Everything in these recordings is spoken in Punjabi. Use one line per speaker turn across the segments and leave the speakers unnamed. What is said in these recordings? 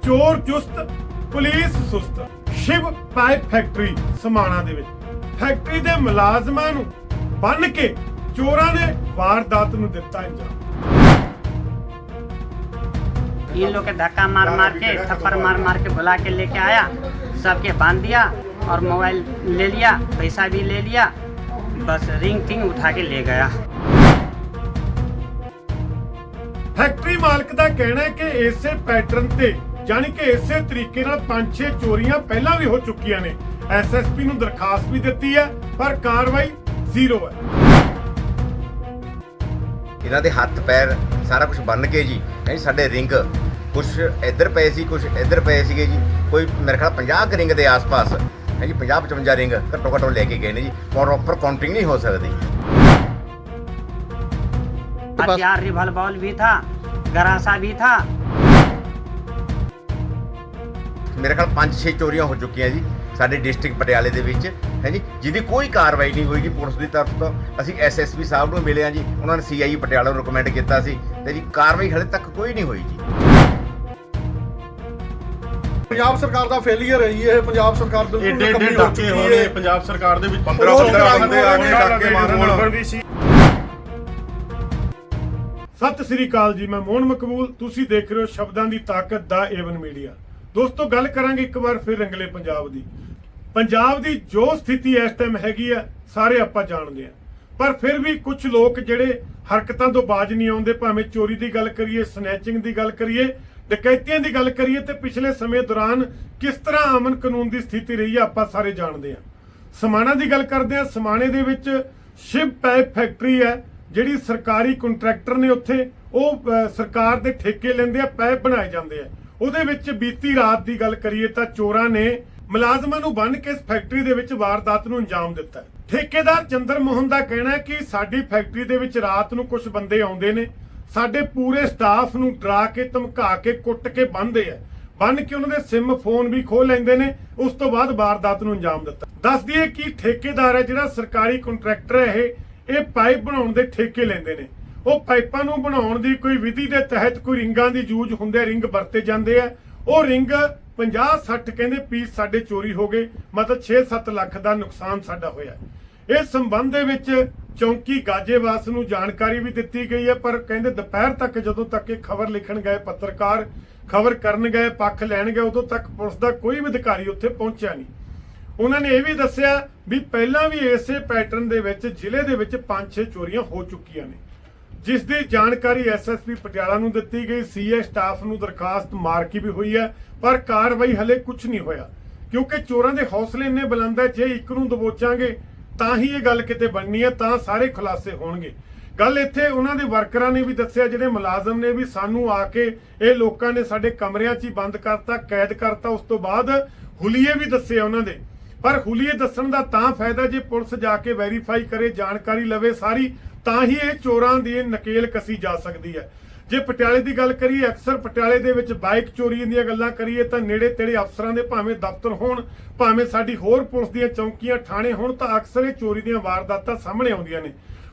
ਚੋਰ ਚੁਸਤ ਪੁਲਿਸ ਸੁਸਤ ਸ਼ਿਵ ਪਾਈਪ ਫੈਕਟਰੀ ਸਮਾਣਾ ਦੇ ਵਿੱਚ ਫੈਕਟਰੀ ਦੇ ਮੁਲਾਜ਼ਮਾਂ ਨੂੰ ਬੰਨ ਕੇ ਚੋਰਾਂ ਨੇ ਵਾਰਦਾਤ ਨੂੰ ਦਿੱਤਾ ਅੰਜਾਮ
इन लोग के धक्का मार मार के थप्पड़ मार मार के बुला के लेके आया सबके बांध दिया और मोबाइल ले लिया पैसा भी ले लिया बस रिंग टिंग उठा के ले गया
ਫੈਕਟਰੀ ਮਾਲਕ ਦਾ ਕਹਿਣਾ ਹੈ ਕਿ ਇਸੇ ਪੈਟਰਨ ਤੇ ਯਾਨੀ ਕਿ ਇਸੇ ਤਰੀਕੇ ਨਾਲ ਪੰਜ ਛੇ ਚੋਰੀਆਂ ਪਹਿਲਾਂ ਵੀ ਹੋ ਚੁੱਕੀਆਂ ਨੇ ਐਸਐਸਪੀ ਨੂੰ ਦਰਖਾਸਤ ਵੀ ਦਿੱਤੀ ਹੈ ਪਰ ਕਾਰਵਾਈ ਜ਼ੀਰੋ ਹੈ
ਇਹਨਾਂ ਦੇ ਹੱਥ ਪੈਰ ਸਾਰਾ ਕੁਝ ਬੰਨ ਕੇ ਜੀ ਹੈ ਸਾਡੇ ਰਿੰਗ ਕੁਝ ਇੱਧਰ ਪਏ ਸੀ ਕੁਝ ਇੱਧਰ ਪਏ ਸੀਗੇ ਜੀ ਕੋਈ ਮੇਰੇ ਖਿਆਲ 50 ਕੁ ਰਿੰਗ ਦੇ ਆਸ-ਪਾਸ ਹੈ ਜੀ 50 55 ਰਿੰਗ ਘੱਟੋ ਘੱਟ ਉਹ ਲੈ ਕੇ ਗਏ ਨੇ ਜੀ ਪ੍ਰੋਪਰ ਕਾਊਂਟਿੰਗ ਨਹੀਂ ਹੋ ਸਕਦੀ
हथियार रिवॉल्वर भी था गरासा भी था
ਮੇਰੇ ਖਿਆਲ 5-6 ਚੋਰੀਆਂ ਹੋ ਚੁੱਕੀਆਂ ਜੀ ਸਾਡੇ ਡਿਸਟ੍ਰਿਕਟ ਪਟਿਆਲੇ ਦੇ ਵਿੱਚ ਹੈ ਜੀ ਜਿਹਦੀ ਕੋਈ ਕਾਰਵਾਈ ਨਹੀਂ ਹੋਈ ਜੀ ਪੁਲਿਸ ਦੀ ਤਰਫ ਤੋਂ। ਅਸੀਂ ਐਸਐਸਪੀ ਸਾਹਿਬ ਨੂੰ ਮਿਲੇ ਆ ਜੀ ਉਹਨਾਂ ਨੇ ਸੀਆਈ ਪਟਿਆਲਾ ਨੂੰ ਰეკਮੈਂਡ ਕੀਤਾ ਸੀ ਤੇ ਜੀ ਕਾਰਵਾਈ ਹਲੇ ਤੱਕ ਕੋਈ ਨਹੀਂ ਹੋਈ ਜੀ।
ਪੰਜਾਬ ਸਰਕਾਰ ਦਾ ਫੇਲਿਅਰ ਹੈ ਜੀ ਇਹ ਪੰਜਾਬ ਸਰਕਾਰ ਬਿਲਕੁਲ
ਏਡੇ ਏਡੇ
ਨਕੰਮੀ ਹੋ
ਡਾਕੇ
ਚੁੱਕੀ
ਹੋਣੇ
ਹੈ।
ਪੰਜਾਬ ਸਰਕਾਰ ਦੇ ਵਿੱਚ।
15
15
15
ਬੰਦੇ ਆ ਕੇ ਡਾਕੇ ਮਾਰਨ
ਵੀ ਸੀ। ਸਤਿ ਸ੍ਰੀ ਅਕਾਲ ਜੀ ਮੈਂ ਮੋਹਨ ਮਕਬੂਲ ਤੁਸੀਂ ਦੇਖ ਰਹੇ ਹੋ ਸ਼ਬਦਾਂ ਦੀ ਤਾਕਤ ਦਾ ਏਵਨ ਮੀਡੀਆ। ਦੋਸਤੋ, ਗੱਲ ਕਰਾਂਗੇ ਇੱਕ ਵਾਰ ਫਿਰ ਰੰਗਲੇ ਪੰਜਾਬ ਦੀ। ਪੰਜਾਬ ਦੀ ਜੋ ਸਥਿਤੀ ਇਸ ਟਾਈਮ ਹੈਗੀ ਆ, ਸਾਰੇ ਆਪਾਂ ਜਾਣਦੇ ਆ। ਪਰ ਫਿਰ ਵੀ ਕੁਝ ਲੋਕ ਜਿਹੜੇ ਹਰਕਤਾਂ ਤੋਂ ਬਾਜ ਨਹੀਂ ਆਉਂਦੇ, ਭਾਵੇਂ ਚੋਰੀ ਦੀ ਗੱਲ ਕਰੀਏ ਸਨੈਚਿੰਗ ਦੀ ਗੱਲ ਕਰੀਏ, ਡਕੈਤੀਆਂ ਦੀ ਗੱਲ ਕਰੀਏ, ਤੇ ਪਿਛਲੇ ਸਮੇਂ ਦੌਰਾਨ ਕਿਸ ਤਰ੍ਹਾਂ ਅਮਨ ਕਾਨੂੰਨ ਦੀ ਸਥਿਤੀ ਰਹੀ ਆ, ਆਪਾਂ ਸਾਰੇ ਜਾਣਦੇ ਆ। ਸਮਾਣਾ ਦੀ ਗੱਲ ਕਰਦੇ ਆ, ਸਮਾਣੇ ਦੇ ਵਿੱਚ ਸ਼ਿਵ ਪਾਈਪ ਫੈਕਟਰੀ ਹੈ, ਜਿਹੜੀ ਸਰਕਾਰੀ ਕੰਟਰੈਕਟਰ ਨੇ ਉੱਥੇ, ਉਹ ਸਰਕਾਰ ਦੇ ਠੇਕੇ ਲੈਂਦੇ ਆ ਪਾਈਪ ਬਣਾਏ ਜਾਂਦੇ ਆ। ਉਹਦੇ ਵਿੱਚ ਬੀਤੀ ਰਾਤ ਦੀ ਗੱਲ ਕਰੀਏ ਤਾਂ ਚੋਰਾਂ ਨੇ ਮੁਲਾਜ਼ਮਾਂ ਨੂੰ ਬੰਨ੍ਹ ਕੇ ਇਸ ਫੈਕਟਰੀ ਦੇ ਵਿੱਚ ਵਾਰਦਾਤ ਨੂੰ ਅੰਜਾਮ ਦਿੱਤਾ ਠੇਕੇਦਾਰ ਚੰਦਰ ਮੋਹਨ ਦਾ ਕਹਿਣਾ ਹੈ ਕਿ ਸਾਡੀ ਫੈਕਟਰੀ ਦੇ ਵਿੱਚ ਰਾਤ ਨੂੰ ਕੁਝ ਬੰਦੇ ਆਉਂਦੇ ਨੇ। ਸਾਡੇ ਪੂਰੇ ਸਟਾਫ ਨੂੰ ਡਰਾ ਕੇ, ਧਮਕਾ ਕੇ, ਕੁੱਟ ਕੇ ਬੰਨਦੇ ਆ। ਬੰਨ ਕੇ ਉਹਨਾਂ ਦੇ ਸਿਮ ਫੋਨ ਵੀ ਖੋਹ ਲੈਂਦੇ ਨੇ। ਉਸ ਤੋਂ ਬਾਅਦ ਵਾਰਦਾਤ ਨੂੰ ਅੰਜਾਮ ਦਿੱਤਾ। ਦੱਸ ਦਈਏ ਕਿ ਠੇਕੇਦਾਰ ਹੈ ਜਿਹੜਾ ਸਰਕਾਰੀ ਕੰਟਰੈਕਟਰ ਹੈ ਇਹ। ਇਹ ਪਾਈਪ ਬਣਾਉਣ ਦੇ ਠੇਕੇ ਲੈਂਦੇ ਨੇ। ਉਹ ਪਾਈਪਾਂ ਨੂੰ ਬਣਾਉਣ ਦੀ ਕੋਈ ਵਿਧੀ ਦੇ ਤਹਿਤ ਕੋਈ ਰਿੰਗਾਂ ਦੀ ਯੂਜ਼ ਹੁੰਦੇ ਰਿੰਗ ਵਰਤੇ ਜਾਂਦੇ ਆ। ਉਹ ਰਿੰਗ 50 60 ਕਹਿੰਦੇ ਪੀਸ ਸਾਡੇ ਚੋਰੀ ਹੋ ਗਏ, ਮਤਲਬ 6-7 ਲੱਖ ਦਾ ਨੁਕਸਾਨ ਸਾਡਾ ਹੋਇਆ। ਇਸ ਸੰਬੰਧ ਦੇ ਵਿੱਚ ਚੌਂਕੀ ਗਾਜੇਵਾਸ ਨੂੰ ਜਾਣਕਾਰੀ ਵੀ ਦਿੱਤੀ ਗਈ ਹੈ, ਪਰ ਕਹਿੰਦੇ ਦੁਪਹਿਰ ਤੱਕ ਜਦੋਂ ਤੱਕ ਇਹ ਖਬਰ ਲਿਖਣ ਗਏ ਪੱਤਰਕਾਰ, ਖਬਰ ਕਰਨ ਗਏ, ਪੱਖ ਲੈਣ ਗਏ, ਉਦੋਂ ਤੱਕ ਪੁਲਿਸ ਦਾ ਕੋਈ ਵੀ ਅਧਿਕਾਰੀ ਉੱਥੇ ਪਹੁੰਚਿਆ ਨਹੀਂ। ਉਹਨਾਂ ਨੇ ਇਹ ਵੀ ਦੱਸਿਆ ਵੀ ਪਹਿਲਾਂ ਵੀ ਇਸੇ ਪੈਟਰਨ ਦੇ ਵਿੱਚ ਜ਼ਿਲ੍ਹੇ ਦੇ ਵਿੱਚ 5-6 ਚੋਰੀਆਂ ਹੋ ਚੁੱਕੀਆਂ ਨੇ। ਜਿਸ ਦੀ ਜਾਣਕਾਰੀ ਐਸਐਸਪੀ ਪਟਿਆਲਾ ਨੂੰ ਦਿੱਤੀ ਗਈ ਸੀਏ ਸਟਾਫ ਨੂੰ ਦਰਖਾਸਤ ਮਾਰਕੀ ਵੀ ਹੋਈ ਹੈ, ਪਰ ਕਾਰਵਾਈ ਹਲੇ ਕੁਝ ਨਹੀਂ ਹੋਇਆ। ਕਿਉਂਕਿ ਚੋਰਾਂ ਦੇ ਹੌਸਲੇ ਇੰਨੇ ਬੁਲੰਦ ਹੈ, ਜੇ ਇੱਕ ਨੂੰ ਦਬੋਚਾਂਗੇ, ਤਾਂ ਹੀ ਇਹ ਗੱਲ ਕਿਤੇ ਬਣਨੀ ਹੈ, ਤਾਂ ਸਾਰੇ ਖੁਲਾਸੇ ਹੋਣਗੇ। ਗੱਲ ਇੱਥੇ ਉਹਨਾਂ ਦੇ ਵਰਕਰਾਂ ਨੇ ਵੀ ਦੱਸਿਆ, ਜਿਹੜੇ ਮੁਲਾਜ਼ਮ ਨੇ ਵੀ ਸਾਨੂੰ ਆ ਕੇ ਇਹ ਲੋਕਾਂ ਨੇ ਸਾਡੇ ਕਮਰਿਆਂ 'ਚ ਹੀ ਬੰਦ ਕਰਤਾ, ਕੈਦ ਕਰਤਾ, ਉਸ ਤੋਂ ਬਾਅਦ ਹੁਲੀਏ ਵੀ ਦੱਸੇ ਉਹਨਾਂ ਦੇ। ਪਰ ਹੁਲੀਏ ਦੱਸਣ ਦਾ ਤਾਂ ਫਾਇਦਾ ਜੇ ਪੁਲਿਸ ਜਾ ਕੇ ਵੈਰੀਫਾਈ ਕਰੇ, ਜਾਣਕਾਰੀ ਲਵੇ ਸਾਰੀ ਤਾਂ ਹੀ ਇਹ ਚੋਰਾਂ ਦੀ ਨਕੇਲ ਕਸੀ ਜਾ ਸਕਦੀ ਹੈ। ਜੇ ਪਟਿਆਲੇ ਦੀ ਗੱਲ ਕਰੀਏ, ਅਕਸਰ ਪਟਿਆਲੇ ਦੇ ਵਿੱਚ ਬਾਈਕ ਚੋਰੀ ਦੀਆਂ ਗੱਲਾਂ ਕਰੀਏ ਤਾਂ ਨੇੜੇ ਤੇੜੇ ਅਫਸਰਾਂ ਦੇ ਭਾਵੇਂ ਦਫ਼ਤਰ ਹੋਣ, ਭਾਵੇਂ ਸਾਡੀ ਹੋਰ ਪੁਲਿਸ ਦੀਆਂ ਚੌਂਕੀਆਂ, ਥਾਣੇ ਹੋਣ ਤਾਂ ਅਕਸਰ ਇਹ ਚੋਰੀ ਦੀਆਂ ਵਾਰਦਾਤਾਂ ਸਾਹਮਣੇ ਆਉਂਦੀਆਂ ਨੇ।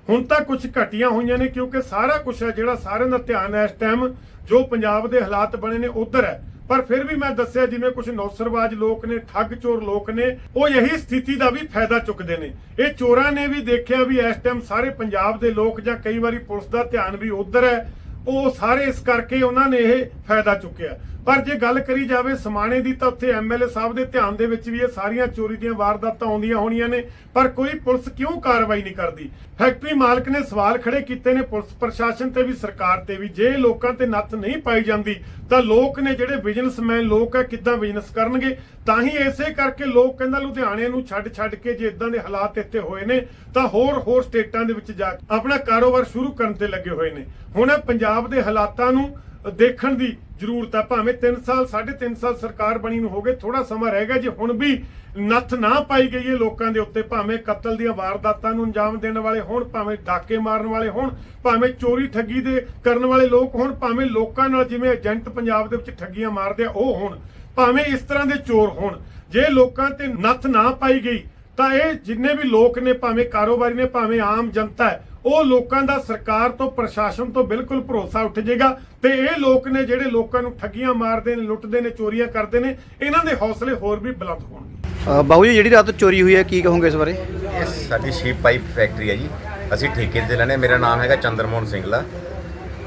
ਹੁਣ ਤਾਂ ਕੁਝ ਘਟੀਆਂ ਹੋਈਆਂ ਨੇ ਕਿਉਂਕਿ ਸਾਰਾ ਕੁਝ ਹੈ ਜਿਹੜਾ ਸਾਰਿਆਂ ਦਾ ਧਿਆਨ ਹੈ ਇਸ ਟਾਈਮ ਜੋ ਪੰਜਾਬ ਦੇ ਹਾਲਾਤ ਬਣੇ ਨੇ, ਉਧਰ ਹੈ। ਪਰ ਫਿਰ ਵੀ ਮੈਂ ਦੱਸਿਆ ਜਿਵੇਂ ਕੁਝ ਨੌਸਰਵਾਜ ਲੋਕ ਨੇ, ਠੱਗ ਚੋਰ ਲੋਕ ਨੇ, ਉਹ ਇਹੀ ਸਥਿਤੀ ਦਾ ਵੀ ਫਾਇਦਾ ਚੁੱਕਦੇ ਨੇ। ਇਹ ਚੋਰਾਂ ਨੇ ਵੀ ਦੇਖਿਆ ਵੀ ਇਸ ਟਾਈਮ ਸਾਰੇ ਪੰਜਾਬ ਦੇ ਲੋਕ ਜਾਂ ਕਈ ਵਾਰੀ ਪੁਲਿਸ ਦਾ ਧਿਆਨ ਵੀ ਉਧਰ ਹੈ। ਉਹ ਸਾਰੇ ਇਸ ਕਰਕੇ ਉਹਨਾਂ ਨੇ ਇਹ ਫਾਇਦਾ ਚੁੱਕਿਆ। ਪਰ ਜੇ ਗੱਲ ਕਰੀ ਜਾਵੇ ਸਮਾਣੇ ਦੀ ਤਾਂ ਉੱਥੇ ਐਮਐਲਏ ਸਾਹਿਬ ਦੇ ਧਿਆਨ ਦੇ ਵਿੱਚ ਵੀ ਇਹ ਸਾਰੀਆਂ ਚੋਰੀ ਦੀਆਂ ਵਾਰਦਾਤਾਂ ਆਉਂਦੀਆਂ ਹੋਣੀਆਂ ਨੇ, ਪਰ ਕੋਈ ਪੁਲਿਸ ਕਿਉਂ ਕਾਰਵਾਈ ਨਹੀਂ ਕਰਦੀ? ਫੈਕਟਰੀ ਮਾਲਕ ਨੇ ਸਵਾਲ ਖੜੇ ਕੀਤੇ ਨੇ ਪੁਲਿਸ ਪ੍ਰਸ਼ਾਸਨ ਤੇ ਵੀ ਸਰਕਾਰ ਤੇ ਵੀ। ਜੇ ਲੋਕਾਂ ਤੇ ਨੱਥ ਨਹੀਂ ਪਾਈ ਜਾਂਦੀ, ਤਾਂ ਲੋਕ ਨੇ ਜਿਹੜੇ ਬਿਜ਼ਨਸਮੈਨ ਲੋਕ ਹੈ ਕਿੱਦਾਂ ਬਿਜ਼ਨਸ ਕਰਨਗੇ? ਤਾਂ ਹੀ ਐਸੇ ਕਰਕੇ ਲੋਕ ਕਹਿੰਦਾ ਲੁਧਿਆਣੇ ਨੂੰ ਛੱਡ ਛੱਡ ਕੇ ਜੇ ਇਦਾਂ ਦੇ ਹਾਲਾਤ ਇੱਥੇ ਹੋਏ ਨੇ, ਤਾਂ ਹੋਰ ਹੋਰ ਸਟੇਟਾਂ ਦੇ ਵਿੱਚ ਜਾ ਕੇ ਆਪਣਾ ਕਾਰੋਬਾਰ ਸ਼ੁਰੂ ਕਰਨ ਤੇ ਲੱਗੇ ਹੋਏ ਨੇ। ਹੁਣ ਪੰਜਾਬ ਦੇ ਹਾਲਾਤਾਂ ਨੂੰ ਦੇਖਣ ਦੀ ਜ਼ਰੂਰਤ ਹੈ ਭਾਵੇਂ 3 ਸਾਲ 3.5 ਸਾਲ ਸਰਕਾਰ ਬਣੀ ਨੂੰ ਹੋ ਗਏ ਥੋੜਾ ਸਮਾਂ ਰਹਿ ਗਿਆ। ਜੇ ਹੁਣ ਵੀ ਨੱਥ ਨਾ ਪਾਈ ਗਈ ਹੈ ਲੋਕਾਂ ਦੇ ਉੱਤੇ, ਭਾਵੇਂ ਕਤਲ ਦੀਆਂ ਵਾਰਦਾਤਾਂ ਨੂੰ ਅੰਜਾਮ ਦੇਣ ਵਾਲੇ ਹੋਣ, ਭਾਵੇਂ ਡਾਕੇ ਮਾਰਨ ਵਾਲੇ ਹੋਣ, ਭਾਵੇਂ ਚੋਰੀ ਠੱਗੀ ਦੇ ਕਰਨ ਵਾਲੇ ਲੋਕ ਹੋਣ, ਭਾਵੇਂ ਲੋਕਾਂ ਨਾਲ ਜਿਵੇਂ ਏਜੰਟ ਪੰਜਾਬ ਦੇ ਵਿੱਚ ਠੱਗੀਆਂ ਮਾਰਦੇ ਆ, ਉਹ ਹੋਣ, ਭਾਵੇਂ ਇਸ ਤਰ੍ਹਾਂ ਦੇ ਚੋਰ ਹੋਣ। ਜੇ ਲੋਕਾਂ ਤੇ ਨੱਥ ਨਾ ਪਾਈ ਗਈ, ਤਾਂ ਇਹ ਜਿੰਨੇ ਵੀ ਲੋਕ ਨੇ, ਭਾਵੇਂ ਕਾਰੋਬਾਰੀ ਨੇ, ਭਾਵੇਂ ਆਮ ਜਨਤਾ ਹੈ ਉਹ ਲੋਕਾਂ ਦਾ ਸਰਕਾਰ ਤੋਂ ਪ੍ਰਸ਼ਾਸਨ ਤੋਂ ਬਿਲਕੁਲ ਭਰੋਸਾ ਉੱਠ ਜਾਏਗਾ ਤੇ ਇਹ ਲੋਕ ਨੇ ਜਿਹੜੇ ਲੋਕਾਂ ਨੂੰ ਠੱਗੀਆਂ ਮਾਰਦੇ ਨੇ ਲੁੱਟਦੇ ਨੇ ਚੋਰੀਆਂ ਕਰਦੇ ਨੇ ਇਹਨਾਂ ਦੇ ਹੌਸਲੇ ਹੋਰ ਵੀ ਬੁਲੰਦ ਹੋਣਗੇ।
ਬਾਬੂ ਜੀ ਜਿਹੜੀ ਰਾਤ ਚੋਰੀ ਹੋਈ ਹੈ ਕੀ ਕਹੋਗੇ ਇਸ ਬਾਰੇ?
ਇਹ ਸਾਡੀ ਸ਼ੀਪ ਪਾਈਪ ਫੈਕਟਰੀ ਹੈ ਜੀ। ਅਸੀਂ ਠੇਕੇ ਤੇ ਲੈਣੇ ਮੇਰਾ ਨਾਮ ਹੈਗਾ ਚੰਦਰਮੋਹਨ ਸਿੰਘਲਾ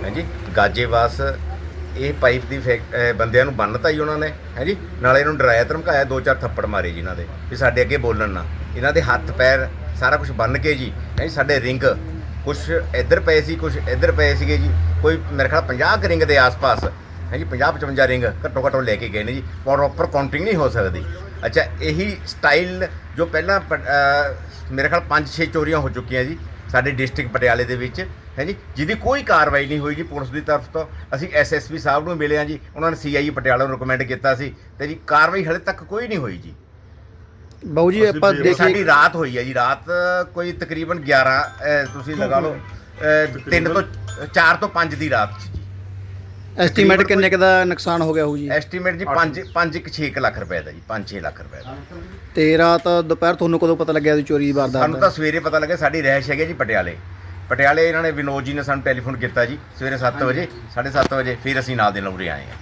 ਹਾਂਜੀ ਗਾਜੇਵਾਸ ਇਹ ਪਾਈਪ ਦੀ ਬੰਦਿਆਂ ਨੂੰ ਬੰਨਤਾ ਜੀ ਉਹਨਾਂ ਨੇ ਹਾਂਜੀ। ਨਾਲੇ ਇਹਨੂੰ ਡਰਾਇਆ ਧਮਕਾਇਆ ਦੋ ਚਾਰ ਥੱਪੜ ਮਾਰੇ ਜੀ ਇਹਨਾਂ ਦੇ ਵੀ ਸਾਡੇ ਅੱਗੇ ਬੋਲਣ ਨਾ। ਇਹਨਾਂ ਦੇ ਹੱਥ ਪੈਰ ਸਾਰਾ ਕੁਝ ਬੰਨ ਕੇ ਜੀ ਹਾਂਜੀ ਸਾਡੇ ਰਿੰਗ ਕੁਝ ਇੱਧਰ ਪਏ ਸੀ ਕੁਝ ਇੱਧਰ ਪਏ ਸੀਗੇ ਜੀ। ਕੋਈ ਮੇਰੇ ਖਿਆਲ 50 ਕੁ ਰਿੰਗ ਦੇ ਆਸ-ਪਾਸ। ਹਾਂਜੀ 50 55 ਰਿੰਗ ਘੱਟੋ ਘੱਟ ਉਹ ਲੈ ਕੇ ਗਏ ਨੇ ਜੀ। ਪ੍ਰੋਪਰ ਕਾਊਂਟਿੰਗ ਨਹੀਂ ਹੋ ਸਕਦੀ। ਅੱਛਾ, ਇਹੀ ਸਟਾਈਲ ਜੋ ਪਹਿਲਾਂ ਪ- ਮੇਰੇ ਖਿਆਲ 5-6 ਚੋਰੀਆਂ ਹੋ ਚੁੱਕੀਆਂ ਜੀ ਸਾਡੇ ਡਿਸਟ੍ਰਿਕਟ ਪਟਿਆਲੇ ਦੇ ਵਿੱਚ। ਹੈ ਜੀ, ਜਿਹਦੀ ਕੋਈ ਕਾਰਵਾਈ ਨਹੀਂ ਹੋਈ ਜੀ ਪੁਲਿਸ ਦੀ ਤਰਫ ਤੋਂ। ਅਸੀਂ ਐਸਐਸਪੀ ਸਾਹਿਬ ਨੂੰ ਮਿਲੇ ਹਾਂ ਜੀ, ਉਹਨਾਂ ਨੇ ਸੀਆਈਈ ਪਟਿਆਲਾ ਨੂੰ ਰეკਮੈਂਡ ਕੀਤਾ ਸੀ। ਤੇ ਜੀ ਕਾਰਵਾਈ ਹਲੇ ਤੱਕ ਕੋਈ ਨਹੀਂ ਹੋਈ ਜੀ।
ਬਾਬੂ ਜੀ ਆਪਾਂ
ਇਹ ਸਾਡੀ ਰਾਤ ਹੋਈ ਹੈ ਜੀ ਰਾਤ ਕੋਈ ਤਕਰੀਬਨ 11 ਅਹ, ਤੁਸੀਂ ਲਗਾ ਲਓ 3 ਤੋਂ 4 ਤੋਂ 5 ਦੀ ਰਾਤ
ਐਸਟੀਮੇਟ ਕਿੰਨੇ ਕੁ ਦਾ ਨੁਕਸਾਨ ਹੋ ਗਿਆ ਹੋਊ ਜੀ?
ਐਸਟੀਮੇਟ ਜੀ 5 5 6 ਲੱਖ ਰੁਪਏ ਦਾ ਜੀ 5-6 ਲੱਖ ਰੁਪਏ ਦਾ।
ਤੇ ਰਾਤ ਦੁਪਹਿਰ ਤੁਹਾਨੂੰ ਕਦੋਂ ਪਤਾ ਲੱਗਿਆ ਵੀ ਚੋਰੀ ਦੀ ਵਾਰਦਾਤ
ਸਾਨੂੰ ਤਾਂ ਸਵੇਰੇ ਪਤਾ ਲੱਗਿਆ ਸਾਡੀ ਰਹਿਸ਼ ਹੈਗੀ ਜੀ ਪਟਿਆਲੇ। ਪਟਿਆਲੇ ਇਹਨਾਂ ਨੇ ਵਿਨੋਦ ਜੀ ਨੇ ਸਾਨੂੰ ਟੈਲੀਫੋਨ ਕੀਤਾ ਜੀ ਸਵੇਰੇ 7 ਵਜੇ 7:30 ਵਜੇ ਫਿਰ ਅਸੀਂ ਨਾਲ ਦੇ ਲੌਰੇ ਆਏ ਹਾਂ।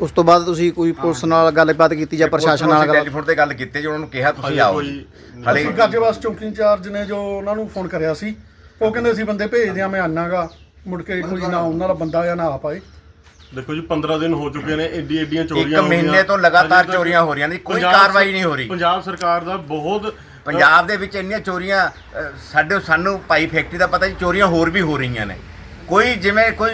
ਉਸ ਤੋਂ ਬਾਅਦ ਤੁਸੀਂ ਕੋਈ ਪੁਲਿਸ ਨਾਲ ਗੱਲਬਾਤ ਕੀਤੀ ਜਾਂ ਪ੍ਰਸ਼ਾਸਨ ਨਾਲ ਗੱਲ
ਟੈਲੀਫੋਨ ਤੇ ਗੱਲ ਕੀਤੀ ਜੀ ਉਹਨਾਂ ਨੂੰ ਕਿਹਾ ਤੁਸੀਂ ਆਓ। ਜੀ ਹਲੇ
ਅਸੀਂ ਗਾਜੇਵਾਸ ਚੌਕੀ ਇੰਚਾਰਜ ਨੇ ਜੋ ਉਹਨਾਂ ਨੂੰ ਫੋਨ ਕਰਿਆ ਸੀ ਉਹ ਕਹਿੰਦੇ ਅਸੀਂ ਬੰਦੇ ਭੇਜਦੇ ਆ ਮੈਂ ਆਨਾਗਾ। ਮੁੜ ਕੇ ਕੋਈ ਨਾ ਉਹਨਾਂ ਦਾ ਬੰਦਾ ਜਾਂ ਨਾ ਆਪ ਆਏ।
ਦੇਖੋ ਜੀ 15 ਦਿਨ ਹੋ ਚੁੱਕੇ ਨੇ ਏਡੀ ਏਡੀਆਂ ਚੋਰੀਆਂ
ਇੱਕ
ਹੋ ਗਈਆਂ।
ਮਹੀਨੇ ਤੋਂ ਲਗਾਤਾਰ ਚੋਰੀਆਂ ਹੋ ਰਹੀਆਂ ਨੇ ਕੋਈ
ਪੰਜਾਬ
ਕਾਰਵਾਈ ਨਹੀਂ ਹੋ ਰਹੀ।
ਪੰਜਾਬ ਸਰਕਾਰ ਦਾ ਬਹੁਤ
ਪੰਜਾਬ ਦੇ ਵਿੱਚ ਇੰਨੀਆਂ ਚੋਰੀਆਂ ਸਾਡੇ ਸਾਨੂੰ ਭਾਈ ਫੈਕਟਰੀ ਦਾ ਪਤਾ ਜੀ ਚੋਰੀਆਂ ਹੋਰ ਵੀ ਹੋ ਰਹੀਆਂ ਨੇ। ਕੋਈ ਜਿਵੇਂ ਕੋਈ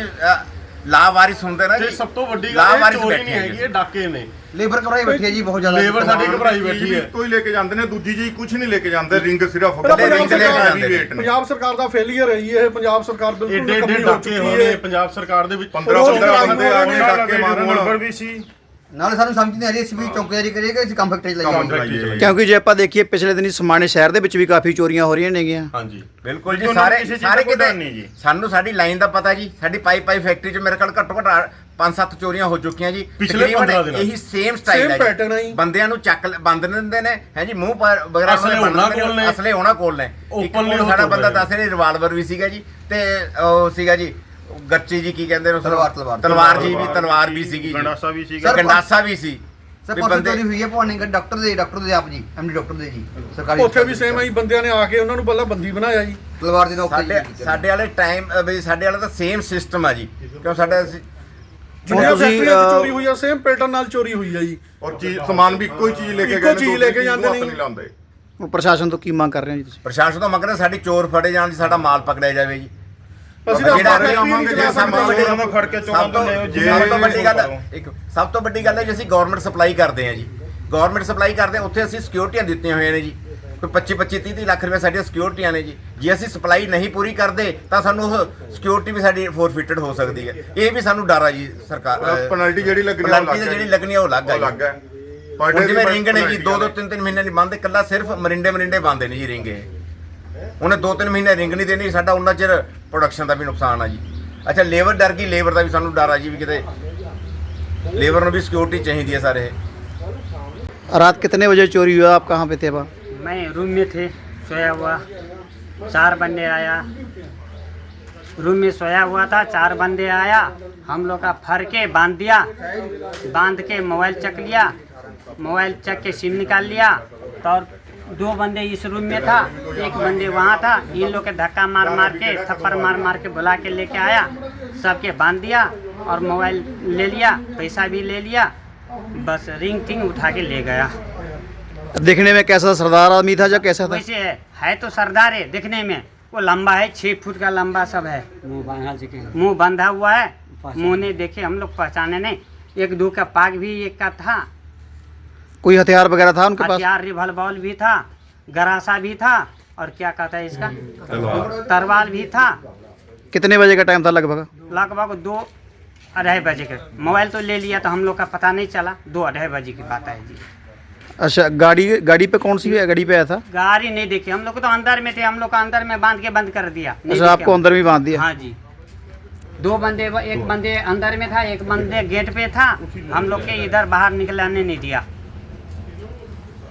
ਲਾਵਾਰਿਸ ਹੁੰਦੇ ਨਾ
ਤੇ
ਜੀ।
ਸਭ ਤੋਂ ਵੱਡੀ ਗੱਲ ਇਹ
ਲਾਵਾਰਿਸ
ਚੋਰੀ
ਬੈਠੇ
ਨਹੀਂ ਹੈਗੀ
ਜੀ।
ਇਹ ਡਾਕੇ ਨੇ।
ਲੇਬਰ ਘਬਰਾਈ ਬੈਠੀ ਹੈ ਜੀ ਬਹੁਤ ਜ਼ਿਆਦਾ
ਲੇਬਰ ਸਾਡੀ ਘਬਰਾਈ ਬੈਠੀ ਹੈ।
ਕੋਈ ਲੈ ਕੇ ਜਾਂਦੇ ਨੇ ਦੂਜੀ ਚੀਜ਼ ਕੁਝ ਨਹੀਂ ਲੈ ਕੇ ਜਾਂਦੇ ਰਿੰਗ ਸਿਰਫ
ਪੰਜਾਬ
ਰਿੰਗ ਲੈ ਕੇ
ਸਰਕਾਰ
ਜਾਂਦੇ ਨੇ।
ਪੰਜਾਬ ਸਰਕਾਰ ਦਾ ਫੇਲਿਅਰ ਹੈ ਜੀ ਇਹ ਪੰਜਾਬ ਸਰਕਾਰ ਬਿਲਕੁਲ
ਏਡੇ ਏਡੇ
ਨਕਮੀ ਹੋ
ਡਾਕੇ
ਚੁੱਕੀ
ਹੋਣੇ
ਹੈ।
ਪੰਜਾਬ ਸਰਕਾਰ ਦੇ ਵਿੱਚ
15
ਰੋਜ਼
15
ਕਰਾਈ
ਬੰਦੇ ਆ ਕੇ ਡਾਕੇ ਮਾਰਨ।
ਵੀ ਸੀ
ਨਾਲੇ ਸਾਨੂੰ ਸਮਝ ਨਹੀਂ ਆ ਰਹੀ ਅਸੀਂ ਵੀ ਚੌਕੀਦਾਰੀ ਕਰੀਏ ਕਿ ਅਸੀਂ ਕੰਮ ਫੈਕਟਰੀ ਚ
ਕੰਮ ਚਲਾਈਏ
ਕਿਉਂਕਿ ਜੇ ਆਪਾਂ ਦੇਖੀਏ ਪਿਛਲੇ ਦਿਨੀ ਸਮਾਣੇ ਸ਼ਹਿਰ ਦੇ ਵਿੱਚ ਵੀ ਕਾਫੀ ਚੋਰੀਆਂ ਹੋ ਰਹੀਆਂ ਨੇਗੀਆਂ।
ਹਾਂਜੀ।
ਬਿਲਕੁਲ ਜੀ ਸਾਰੇ
ਕਿਸੇ ਚੀਜ਼
ਸਾਰੇ
ਕੋਈ ਡਰ ਨਹੀਂ ਜੀ।
ਸਾਨੂੰ ਸਾਡੀ ਲਾਈਨ ਦਾ ਪਤਾ ਜੀ ਸਾਡੀ ਪਾਈਪ ਪਾਈਪ ਫੈਕਟਰੀ 'ਚ ਮੇਰੇ ਕੋਲ ਘੱਟੋ ਘੱਟ 5-7 ਚੋਰੀਆਂ ਹੋ ਚੁੱਕੀਆਂ ਜੀ।
ਪਿਛਲੇ
ਤਕਰੀਬਨ
15 ਦਿਨਾਂ 'ਚ।
ਇਹੀ ਸੇਮ ਸਟਾਈਲ
Same
ਹੈ
pattern ਹੈ ਜੀ।
ਬੰਦਿਆਂ ਨੂੰ ਚੱਕ ਲ- ਬੰਦ ਦਿੰਦੇ ਨੇ। ਹੈ ਜੀ ਮੂੰਹ ਪਰ ਵਗੈਰਾ
ਅਸਲੇ
ਬੰਨ੍ਹ
ਉਹਨਾਂ
ਦਿੰਦੇ
ਕੋਲ ਨੇ।
ਅਸਲੇ ਉਹਨਾਂ ਕੋਲ ਨੇ। ਇੱਕ
Openly
ਕੋਲ
ਉਹ
ਸਾਡਾ ਬੰਦਾ
ਨੇ।
ਦੱਸ ਰਿਹਾ ਰਿਵਾਲਵਰ ਵੀ ਸੀਗਾ ਜੀ। ਤੇ ਉਹ ਸੀਗਾ ਜੀ ਗੱਚੀ ਜੀ ਕੀ ਕਹਿੰਦੇ ਨੇ ਉਸ ਨੂੰ?
ਤਲਵਾਰ, ਤਲਵਾਰ।
ਤਲਵਾਰ ਜੀ ਵੀ ਤਲਵਾਰ ਵੀ ਸੀਗੀ।
ਗੰਡਾਸਾ ਵੀ ਸੀਗਾ।
ਗੰਡਾਸਾ ਵੀ ਸੀ।
ਸਰ
ਵੀ
ਪਰਸੋਂ
ਬੰਦੇ-
ਚੋਰੀ ਹੋਈ ਹੈ ਭਵਾਨੀ ਡਾਕਟਰ ਦੇ ਡਾਕਟਰ ਦੇ ਆਪ ਜੀ ਐਮਡੀ ਡਾਕਟਰ ਦੇ ਜੀ ਸਰਕਾਰੀ
ਉੱਥੇ ਵੀ ਸੇਮ ਜੀ ਬੰਦਿਆਂ ਨੇ ਆ ਕੇ ਉਹਨਾਂ ਨੂੰ ਪਹਿਲਾਂ ਬੰਦੀ ਬਣਾਇਆ ਜੀ।
ਤਲਵਾਰ ਦੇ ਨੌਕਰੀ
ਸਾਡੇ ਸਾਡੇ ਵਾਲੇ ਟਾਈਮ ਵੀ ਸਾਡੇ ਵਾਲਾ ਤਾਂ ਸੇਮ ਸਿਸਟਮ ਆ ਜੀ। ਕਿਉਂ ਸਾਡਾ ਅਸੀਂ-
ਜਿਹੜੀਆਂ
ਤੁਸੀਂ,
ਫੈਕਟਰੀਆਂ 'ਚ
ਅਹ,
ਚੋਰੀ ਹੋਈ ਆ ਸੇਮ ਪੈਟਰਨ ਨਾਲ ਚੋਰੀ ਹੋਈ ਆ ਜੀ।
ਔਰ ਚੀਜ਼ ਸਮਾਨ ਵੀ ਇੱਕੋ ਹੀ ਚੀਜ਼ ਲੈ ਕੇ
ਇੱਕੋ
ਗਏ
ਚੀਜ਼ ਲੈ ਕੇ ਜਾਂਦੇ
ਨੂੰ ਹੱਥ
ਨੇ।
ਨਹੀਂ ਲਾਉਂਦੇ।
ਪ੍ਰਸ਼ਾਸਨ ਤੋਂ ਕੀ ਮੰਗ ਕਰ ਰਹੇ ਹੋ ਜੀ ਤੁਸੀਂ?
ਪ੍ਰਸ਼ਾਸਨ ਤੋਂ ਮੰਗ ਰਹੇ ਸਾਡੀ ਚੋਰ ਫੜੇ ਜਾਣ ਜੀ ਸਾਡਾ ਮਾਲ ਪਕੜਿਆ ਜਾਵੇ ਜੀ।
ਅਸੀਂ ਤਾਂ
ਜਿਹੜਾ
ਨਹੀਂ ਚਲਾ
ਸਭ ਤੋਂ
ਸਕਦੇ
ਵੱਡੀ
ਫੜ ਕੇ
ਸਭ ਤੋਂ ਜੇ
ਜੇ
ਸਭ ਤੋਂ ਵੱਡੀ ਗੱਲ। ਇੱਕ ਸਭ ਤੋਂ ਵੱਡੀ ਗੱਲ ਹੈ ਜੀ ਅਸੀਂ ਗਵਰਨਮੈਂਟ ਸਪਲਾਈ ਕਰਦੇ ਹਾਂ ਜੀ। ਗਵਰਨਮੈਂਟ ਸਪਲਾਈ ਕਰਦੇ ਹਾਂ ਉੱਥੇ ਅਸੀਂ ਸਿਕਿਉਰਿਟੀਆਂ ਦਿੱਤੀਆਂ ਹੋਈਆਂ ਨੇ ਜੀ। ਕੋਈ 25 25 30 30 ਲੱਖ ਰੁਪਏ ਸਾਡੀਆਂ ਸਿਕਿਉਰਿਟੀਆਂ ਨੇ ਜੀ। ਜੇ ਅਸੀਂ ਸਪਲਾਈ ਨਹੀਂ ਪੂਰੀ ਕਰਦੇ ਤਾਂ ਸਾਨੂੰ ਉਹ ਸਿਕਿਉਰਿਟੀ ਵੀ ਸਾਡੀ ਫੋਰਫਿਟਡ ਹੋ ਸਕਦੀ ਹੈ। ਇਹ ਵੀ ਸਾਨੂੰ ਡਰ ਆ ਜੀ ਸਰਕਾਰ
ਪੈਨਲਟੀ ਜਿਹੜੀ ਲੱਗਣੀ ਆ, ਉਹ ਲੱਗ
ਜਿਹੜੀ। ਲੱਗਣੀ ਆ ਉਹ ਲੱਗ
ਉਹ
ਹੈ
day
ਜਿਵੇਂ
ਦੀ
ਰਿੰਗ ਨੇ ਜੀ
penalty
ਦੋ ਦੋ
ਆ।
ਤਿੰਨ ਤਿੰਨ ਮਹੀਨੇ ਨਹੀਂ ਬੰਦੇ ਕੱਲਾ ਸਿਰਫ ਮਰਿੰਡੇ ਮਰਿੰਡੇ ਬੰਦੇ ਨੇ ਜੀ ਰਿੰਗ ਉਹਨੇ ਦੋ ਤਿੰਨ ਮਹੀਨੇ ਰਿੰਗ ਨਹੀਂ ਦੇਣੀ ਸਾਡਾ ਉਹਨਾਂ ਚਿਰ ਪ੍ਰੋਡਕਸ਼ਨ ਦਾ ਵੀ ਨੁਕਸਾਨ ਆ ਜੀ ਅੱਛਾ ਲੇਬਰ ਡਰ ਗਈ ਲੇਬਰ ਦਾ ਵੀ ਸਾਨੂੰ ਡਰ ਆ ਜੀ ਵੀ ਕਿਤੇ ਲੇਬਰ ਨੂੰ ਵੀ ਸਿਕਿਉਰਿਟੀ ਚਾਹੀਦੀ ਹੈ ਸਾਰੇ
रात कितने बजे चोरी हुआ आप कहाँ पे थे अब
मैं रूम में थे सोया हुआ चार बंदे आया रूम में सोया हुआ था चार बंदे आया हम लोग का फर के बांध दिया बांध के मोबाइल चक लिया मोबाइल चक के सिम निकाल लिया तो और दो बंदे इस रूम में था एक बंदे वहाँ था। इन लोग के धक्का मार मार के थप्पड़ मार मार के बुला के लेके आया। सबके बाँध दिया और मोबाइल ले लिया पैसा भी ले लिया बस रिंग टिंग उठा के ले गया।
देखने में कैसा सरदार आदमी था या कैसा था?
वैसे है है तो सरदार है देखने में। वो लंबा है छह फुट का लंबा सब है। मुँह बंधा हुआ है। मुँह ने देखे हम लोग पहचाने नहीं। एक दो का पाग भी एक का था
कोई हथियार वगैरह था उनके पास?
हथियार रिवॉल्वर भी था गरासा भी था और क्या कहता है इसका? तरवाल भी था।
कितने बजे का टाइम था लगभग?
लगभग दो अढ़ाई बजे के। मोबाइल तो ले लिया तो हम लोग का पता नहीं चला। दो अढ़ाई बजे की बात है जी।
अच्छा गाड़ी गाड़ी पे कौन सी गाड़ी पे आया था?
गाड़ी नहीं देखी। हम लोग तो अंदर में थे। हम लोग अंदर में बाँध के बंद कर दिया।
अच्छा आपको अंदर भी बाँध दिया?
हाँ जी। दो बंदे एक बंदे अंदर में था एक बंदे गेट पे था। हम लोग के इधर बाहर निकलने नहीं दिया।